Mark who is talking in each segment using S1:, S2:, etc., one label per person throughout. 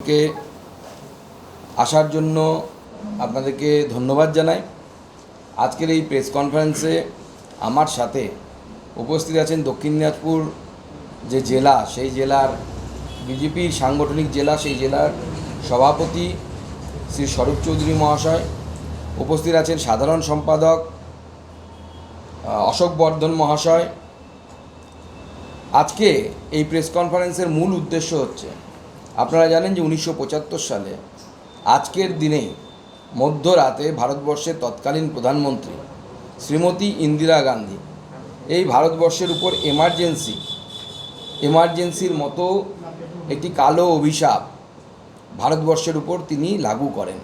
S1: কে আসার জন্য আপনাদেরকে ধন্যবাদ জানাই। আজকের এই প্রেস কনফারেন্সে আমার সাথে উপস্থিত আছেন দক্ষিণ দিনাজপুর যে জেলা, সেই জেলার বিজেপির সাংগঠনিক জেলা, সেই জেলার সভাপতি শ্রী স্বরূপ চৌধুরী মহাশয়। উপস্থিত আছেন সাধারণ সম্পাদক অশোক বর্ধন মহাশয়। আজকে এই প্রেস কনফারেন্সের মূল উদ্দেশ্য হচ্ছে আপনারা জানেন যে উনিশশো পঁচাত্তর সালে আজকের দিনে মধ্যরাতে ভারতবর্ষের তৎকালীন প্রধানমন্ত্রী শ্রীমতী ইন্দিরা গান্ধী এই ভারতবর্ষের উপর এমার্জেন্সি এমার্জেন্সির মতো একটি কালো অভিশাপ ভারতবর্ষের উপর তিনি লাগু করেন।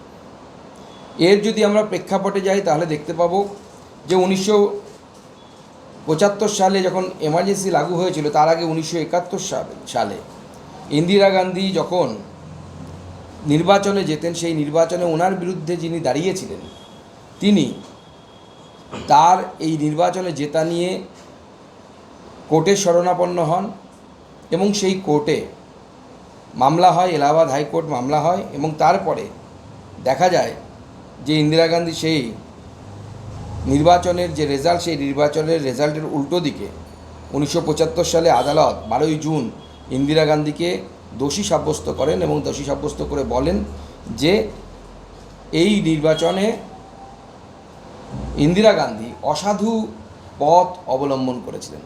S1: এর যদি আমরা প্রেক্ষাপটে যাই, তাহলে দেখতে পাবো যে উনিশশো পঁচাত্তর সালে যখন এমার্জেন্সি লাগু হয়েছিল, তার আগে উনিশশো একাত্তর সালে ইন্দিরা গান্ধী যখন নির্বাচনে যেতেন, সেই নির্বাচনে ওনার বিরুদ্ধে যিনি দাঁড়িয়েছিলেন, তিনি তার এই নির্বাচনে জেতা নিয়ে কোর্টে শরণাপন্ন হন এবং সেই কোর্টে মামলা হয়, এলাহাবাদ হাইকোর্ট মামলা হয় এবং তারপরে দেখা যায় যে ইন্দিরা গান্ধী সেই নির্বাচনের যে রেজাল্ট, সেই নির্বাচনের রেজাল্টের উল্টো দিকে উনিশশো পঁচাত্তর সালে আদালত বারোই জুন ইন্দিরা গান্ধীকে দোষী সাব্যস্ত করেন এবং দোষী সাব্যস্ত করে বলেন যে এই নির্বাচনে ইন্দিরা গান্ধী অসাধু পথ অবলম্বন করেছিলেন।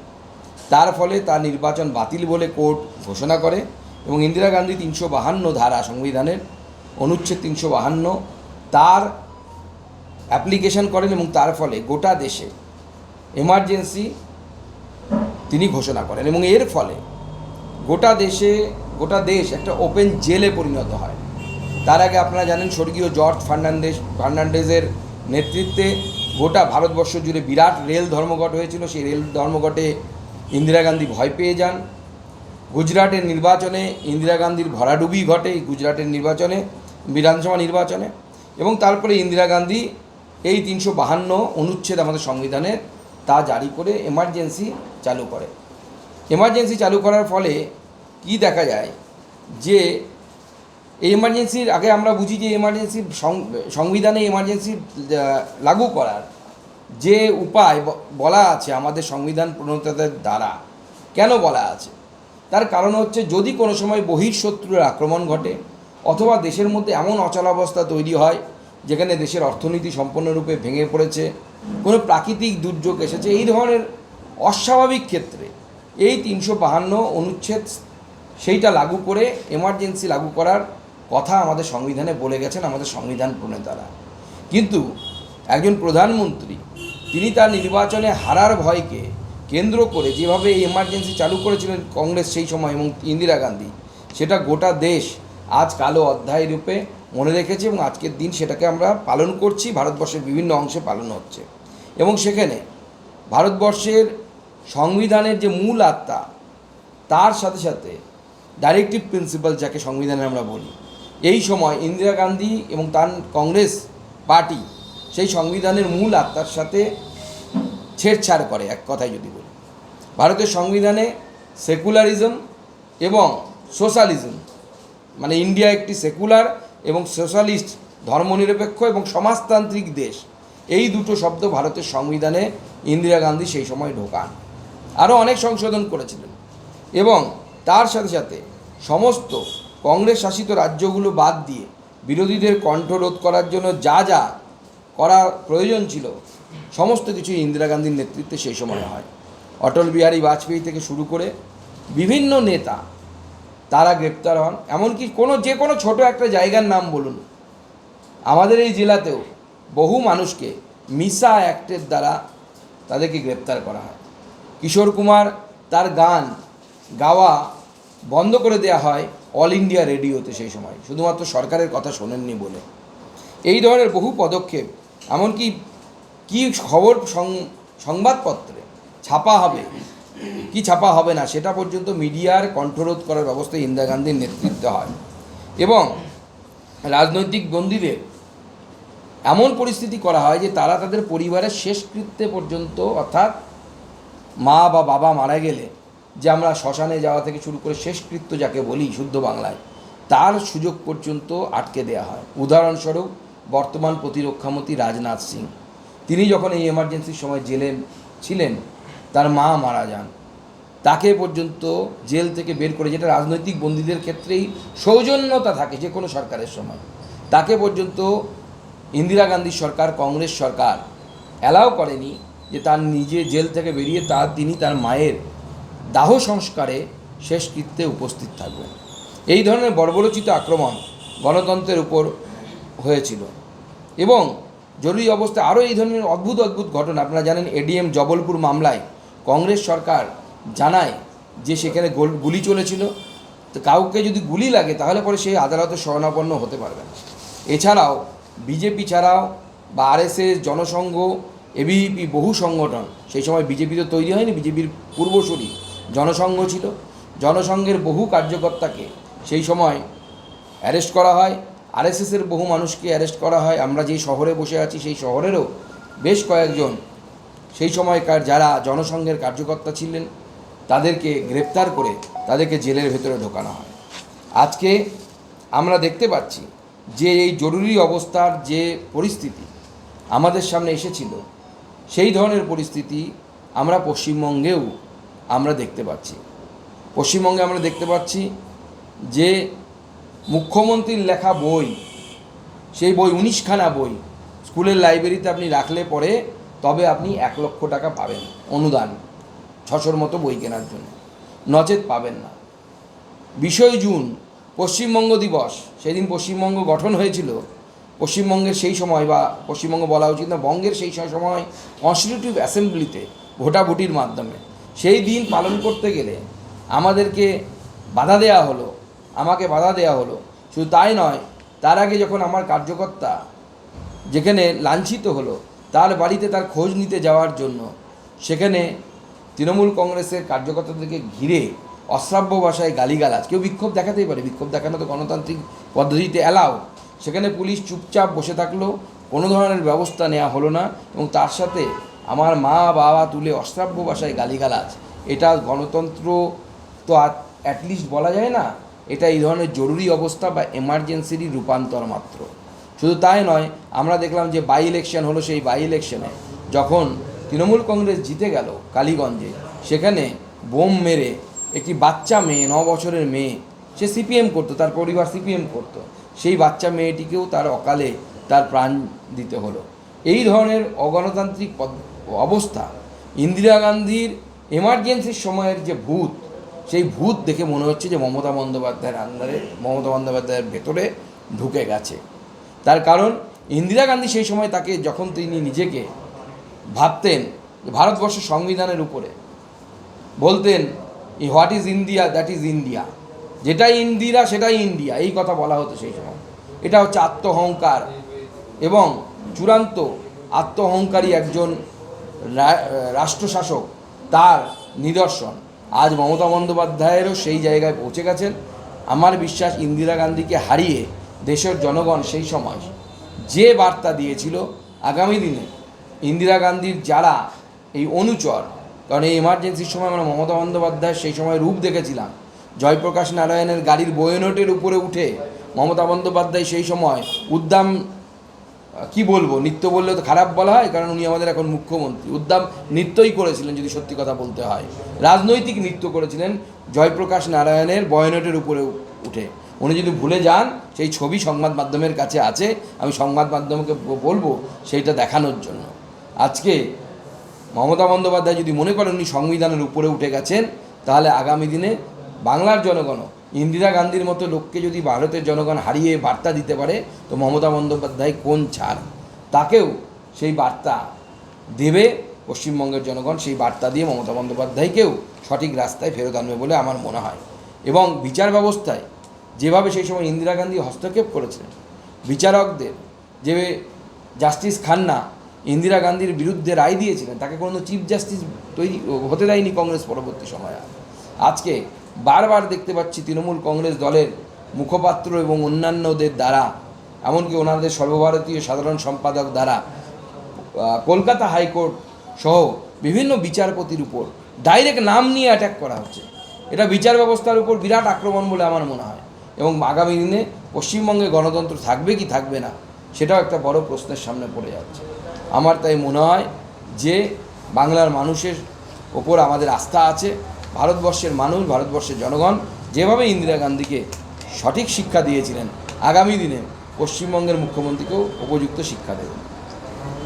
S1: তার ফলে তার নির্বাচন বাতিল বলে কোর্ট ঘোষণা করে এবং ইন্দিরা গান্ধী তিনশো বাহান্ন ধারা সংবিধানের অনুচ্ছেদ তিনশো বাহান্ন তার অ্যাপ্লিকেশন করেন এবং তার ফলে গোটা দেশে এমার্জেন্সি তিনি ঘোষণা করেন এবং এর ফলে গোটা দেশে, গোটা দেশ একটা ওপেন জেলে পরিণত হয়। তার আগে আপনারা জানেন স্বর্গীয় জর্জ ফার্নান্ডেস ফার্নান্ডেজের নেতৃত্বে গোটা ভারতবর্ষ জুড়ে বিরাট রেল ধর্মঘট হয়েছিল। সেই রেল ধর্মঘটে ইন্দিরা গান্ধী ভয় পেয়ে যান। গুজরাটের নির্বাচনে ইন্দিরা গান্ধীর ভরাডুবি ঘটে, এই গুজরাটের নির্বাচনে, বিধানসভা নির্বাচনে। এবং তারপরে ইন্দিরা গান্ধী এই তিনশো বাহান্ন অনুচ্ছেদ আমাদের সংবিধানে তা জারি করে এমার্জেন্সি চালু করে। এমার্জেন্সি চালু করার ফলে কি দেখা যায়? যে এই এমার্জেন্সির আগে আমরা বুঝি যে এমার্জেন্সি সংবিধানে এমার্জেন্সি লাগু করার যে উপায় বলা আছে আমাদের সংবিধান প্রণেতাদের দ্বারা। কেন বলা আছে? তার কারণ হচ্ছে যদি কোনো সময় বহিঃশত্রুর আক্রমণ ঘটে অথবা দেশের মধ্যে এমন অচলাবস্থা তৈরি হয় যেখানে দেশের অর্থনীতি সম্পূর্ণরূপে ভেঙে পড়েছে, কোনো প্রাকৃতিক দুর্যোগ এসেছে, এই ধরনের অস্বাভাবিক ক্ষেত্রে এই তিনশো বাহান্ন অনুচ্ছেদ সেইটা লাগু করে এমার্জেন্সি লাগু করার কথা আমাদের সংবিধানে বলে গেছেন আমাদের সংবিধান প্রণেতারা। কিন্তু একজন প্রধানমন্ত্রী, তিনি তার নির্বাচনে হারার ভয়কে কেন্দ্র করে যেভাবে এই এমার্জেন্সি চালু করেছিলেন কংগ্রেস সেই সময় এবং ইন্দিরা গান্ধী, সেটা গোটা দেশ আজ কালো অধ্যায় রূপে মনে রেখেছে এবং আজকের দিন সেটাকে আমরা পালন করছি, ভারতবর্ষের বিভিন্ন অংশে পালন হচ্ছে। এবং সেখানে ভারতবর্ষের সংবিধানের যে মূল আত্মা, তার সাথে সাথে ডাইরেক্টিভ প্রিন্সিপাল যাকে সংবিধানে আমরা বলি, এই সময় ইন্দিরা গান্ধী এবং তার কংগ্রেস পার্টি সেই সংবিধানের মূল আত্মার সাথে ছেড়ছাড় করে, এক কথায় যদি বলি। ভারতের সংবিধানে সেকুলারিজম এবং সোশ্যালিজম মানে ইন্ডিয়া একটি সেকুলার এবং সোশ্যালিস্ট ধর্মনিরপেক্ষ এবং সমাজতান্ত্রিক দেশ, এই দুটো শব্দ ভারতের সংবিধানে ইন্দিরা গান্ধী সেই সময় ঢোকান। আরও অনেক সংশোধন করেছিলেন। এবং তার সাথে সাথে সমস্ত কংগ্রেস শাসিত রাজ্যগুলো বাদ দিয়ে বিরোধীদের কণ্ঠরোধ করার জন্য যা যা করা প্রয়োজন ছিল, সমস্ত কিছু ইন্দিরা গান্ধীর নেতৃত্বে সেই সময় হয়। অটল বিহারী বাজপেয়ী থেকে শুরু করে বিভিন্ন নেতা তারা গ্রেপ্তার হন। এমনকি কোনো, যে কোনো ছোট একটা জায়গার নাম বলুন। আমাদের এই জেলাতেও বহু মানুষকে মিসা অ্যাক্টের দ্বারা তাদেরকে গ্রেপ্তার করা হয়। কিশোর কুমার তার গান গাওয়া বন্ধ করে দেওয়া হয় অল ইন্ডিয়া রেডিওতে সেই সময়। শুধুমাত্র সরকারের কথা শোনেননি বলে। এই ধরনের বহু পদক্ষেপ, এমনকি কি খবর সংবাদপত্রে ছাপা হবে, কি ছাপা হবে না, সেটা পর্যন্ত মিডিয়ার কণ্ঠরোধ করার ব্যবস্থা ইন্দিরা গান্ধীর নেতৃত্বে হয়। এবং রাজনৈতিক বন্দীদের এমন পরিস্থিতি করা হয় যে তারা তাদের পরিবারের শেষকৃত্যে পর্যন্ত, অর্থাৎ মা বা বাবা মারা গেলে যে আমরা শ্মশানে যাওয়া থেকে শুরু করে শেষকৃত্য যাকে বলি শুদ্ধ বাংলায়, তার সুযোগ পর্যন্ত আটকে দেওয়া হয়। উদাহরণস্বরূপ, বর্তমান প্রতিরক্ষামন্ত্রী রাজনাথ সিং। তিনি যখন এই এমার্জেন্সির সময় জেলে ছিলেন, তার মা মারা যান। তাকে পর্যন্ত জেল থেকে বের করে, যেটা রাজনৈতিক বন্দীদের ক্ষেত্রেই সৌজন্যতা থাকে যে কোনো সরকারের সময়, তাকে পর্যন্ত ইন্দিরা গান্ধী সরকার, কংগ্রেস সরকার অ্যালাউ করেনি। যে তার নিজে জেল থেকে বেরিয়ে তার তিনি তার মায়ের দাহ সংস্কারে শেষকৃত্যে উপস্থিত থাকবেন। এই ধরনের বর্বরচিত আক্রমণ গণতন্ত্রের উপর হয়েছিল। এবং জরুরি অবস্থা আরও এই ধরনের অদ্ভুত অদ্ভুত ঘটনা আপনারা জানেন এডিএম জবলপুর মামলায় কংগ্রেস সরকার জানায় যে সেখানে গুলি চলেছিল। তো কাউকে যদি গুলি লাগে তাহলে পরে সেই আদালতে শরণাপন্ন হতে পারবে এছাড়াও বিজেপি ছাড়াও বা আরএসএস, জনসংঘ এবিপি বহু সংগঠন, সেই সময় বিজেপি তো তৈরি হয়নি, বিজেপির পূর্বসূরি, জনসংঘ ছিল। জনসংঘের বহু কার্যকর্তাকে সেই সময় অ্যারেস্ট করা হয়। আরএসএসের বহু মানুষকে অ্যারেস্ট করা হয়। আমরা যেই শহরে বসে আছি, সেই শহরেরও বেশ কয়েকজন সেই সময়কার যারা জনসংঘের কার্যকর্তা ছিলেন, তাদেরকে গ্রেপ্তার করে তাদেরকে জেলের ভেতরে ঢোকানো হয়। আজকে আমরা দেখতে পাচ্ছি যে এই জরুরি অবস্থার যে পরিস্থিতি আমাদের সামনে এসেছিল সেই ধরনের পরিস্থিতি আমরা পশ্চিমবঙ্গেও আমরা দেখতে পাচ্ছি। পশ্চিমবঙ্গে আমরা দেখতে পাচ্ছি যে মুখ্যমন্ত্রীর লেখা বই, সেই বই উনিশখানা বই স্কুলের লাইব্রেরিতে আপনি রাখলে পরে তবে আপনি এক লক্ষ টাকা পাবেন অনুদান, ছশোর মতো বই কেনার জন্য। নচেত পাবেন না। বিষয় জুন, পশ্চিমবঙ্গ দিবস, সেদিন পশ্চিমবঙ্গ গঠন হয়েছিল। পশ্চিমবঙ্গের সেই সময় বা পশ্চিমবঙ্গ বলা উচিত না, বঙ্গের সেই সময় কনস্টিটিউটিভ অ্যাসেম্বলিতে ভোটাভুটির মাধ্যমে। সেই দিন পালন করতে গেলে আমাদেরকে বাধা দেওয়া হলো, আমাকে বাধা দেওয়া হলো। শুধু তাই নয়, তার আগে যখন আমার কার্যকর্তা যেখানে লাঞ্ছিত হলো, তার বাড়িতে তার খোঁজ নিতে যাওয়ার জন্য, সেখানে তৃণমূল কংগ্রেসের কার্যকর্তাদেরকে ঘিরে অশ্রাব্য ভাষায় গালিগালাজ, কেউ বিক্ষোভ দেখাতেই পারে, বিক্ষোভ দেখানো তো গণতান্ত্রিক পদ্ধতিতে অ্যালাউ সেখানে পুলিশ চুপচাপ বসে থাকল, কোনো ধরনের ব্যবস্থা নেওয়া হলো না এবং তার সাথে আমার মা বাবা তুলে অশ্রাব্য ভাষায় গালিগালাজ। এটা গণতন্ত্র তো অ্যাটলিস্ট বলা যায় না, এটা এই ধরনের জরুরি অবস্থা বা এমার্জেন্সিরই রূপান্তর মাত্র। শুধু তাই নয়, আমরা দেখলাম যে বাই ইলেকশন হলো সেই বাই ইলেকশনে যখন তৃণমূল কংগ্রেস জিতে গেল কালীগঞ্জে, সেখানে বোম মেরে একটি বাচ্চা মেয়ে ন বছরের মেয়ে সে সিপিএম করতো, তার পরিবার সিপিএম করতো। সেই বাচ্চা মেয়েটিকেও তার অকালে তার প্রাণ দিতে হলো। এই ধরনের অগণতান্ত্রিক অবস্থা ইন্দিরা গান্ধীর এমার্জেন্সির সময়ের যে ভূত, সেই ভূত দেখে মনে হচ্ছে যে মমতা বন্দ্যোপাধ্যায়ের আন্দারে মমতা বন্দ্যোপাধ্যায়ের ভেতরে ঢুকে গেছে। তার কারণ, ইন্দিরা গান্ধী সেই সময় তাকে যখন তিনি নিজেকে ভাবতেন যে ভারতবর্ষের সংবিধানের উপরে, বলতেন what is India that is India যেটাই ইন্দিরা, সেটাই ইন্ডিয়া, এই কথা বলা হতো সেই সময়। এটা হচ্ছে আত্মহংকার এবং চূড়ান্ত আত্মহংকারী একজন রাষ্ট্রশাসক তার নিদর্শন। আজ মমতা বন্দ্যোপাধ্যায়েরও সেই জায়গায় পৌঁছে গেছেন। আমার বিশ্বাস ইন্দিরা গান্ধীকে হারিয়ে দেশের জনগণ সেই সময় যে বার্তা দিয়েছিল, আগামী দিনে ইন্দিরা গান্ধীর যারা এই অনুচর, কারণ এই এমার্জেন্সির সময় আমরা মমতা বন্দ্যোপাধ্যায়ের সেই সময় রূপ দেখেছিলাম জয়প্রকাশ নারায়ণের গাড়ির বয়নটের উপরে উঠে মমতা বন্দ্যোপাধ্যায় সেই সময় উদ্দাম, কি বলব, নৃত্য বললে তো খারাপ বলা হয়, কারণ উনি আমাদের এখন মুখ্যমন্ত্রী। উদ্দাম নৃত্যই করেছিলেন, যদি সত্যি কথা বলতে হয়। রাজনৈতিক নৃত্য করেছিলেন জয়প্রকাশ নারায়ণের বয়নটের উপরে উঠে। উনি যদি ভুলে যান, সেই ছবি সংবাদ মাধ্যমের কাছে আছে, আমি সংবাদ মাধ্যমকে বলব, সেইটা দেখানোর জন্য। আজকে মমতা বন্দ্যোপাধ্যায় যদি মনে করেন উনি সংবিধানের উপরে উঠে গেছেন, তাহলে আগামী দিনে বাংলার জনগণ ইন্দিরা গান্ধীর মতো লোককে যদি ভারতের জনগণ হারিয়ে বার্তা দিতে পারে, তো মমতা বন্দ্যোপাধ্যায় কোন ছাড় তাকেও সেই বার্তা দেবে পশ্চিমবঙ্গের জনগণ, সেই বার্তা দিয়ে মমতা বন্দ্যোপাধ্যায়কেও সঠিক রাস্তায় ফেরত আনবে বলে আমার মনে হয় এবং বিচার ব্যবস্থায় যেভাবে সেই সময় ইন্দিরা গান্ধী হস্তক্ষেপ করেছিলেন, বিচারকদের যে জাস্টিস খান্না ইন্দিরা গান্ধীর বিরুদ্ধে রায় দিয়েছিলেন, তাকে কোনো চিফ জাস্টিস তৈরি, হতে দেয়নি কংগ্রেস পরবর্তী সময়ে। আজকে বারবার দেখতে পাচ্ছি তৃণমূল কংগ্রেস দলের মুখপাত্র এবং অন্যান্যদের দ্বারা, এমনকি ওনাদের সর্বভারতীয় সাধারণ সম্পাদক দ্বারা কলকাতা হাইকোর্ট সহ বিভিন্ন বিচারপতির উপর ডাইরেক্ট নাম নিয়ে অ্যাটাক করা হচ্ছে। এটা বিচার ব্যবস্থার উপর বিরাট আক্রমণ বলে আমার মনে হয়। এবং আগামী দিনে পশ্চিমবঙ্গে গণতন্ত্র থাকবে কি থাকবে না, সেটাও একটা বড় প্রশ্নের সামনে পড়ে যাচ্ছে। আমার তাই মনে হয় যে বাংলার মানুষের ওপর আমাদের আস্থা আছে ভারতবর্ষের মানুষ, ভারতবর্ষের জনগণ যেভাবে ইন্দিরা গান্ধীকে সঠিক শিক্ষা দিয়েছিলেন, আগামী দিনে পশ্চিমবঙ্গের মুখ্যমন্ত্রীকেও উপযুক্ত শিক্ষা দেবেন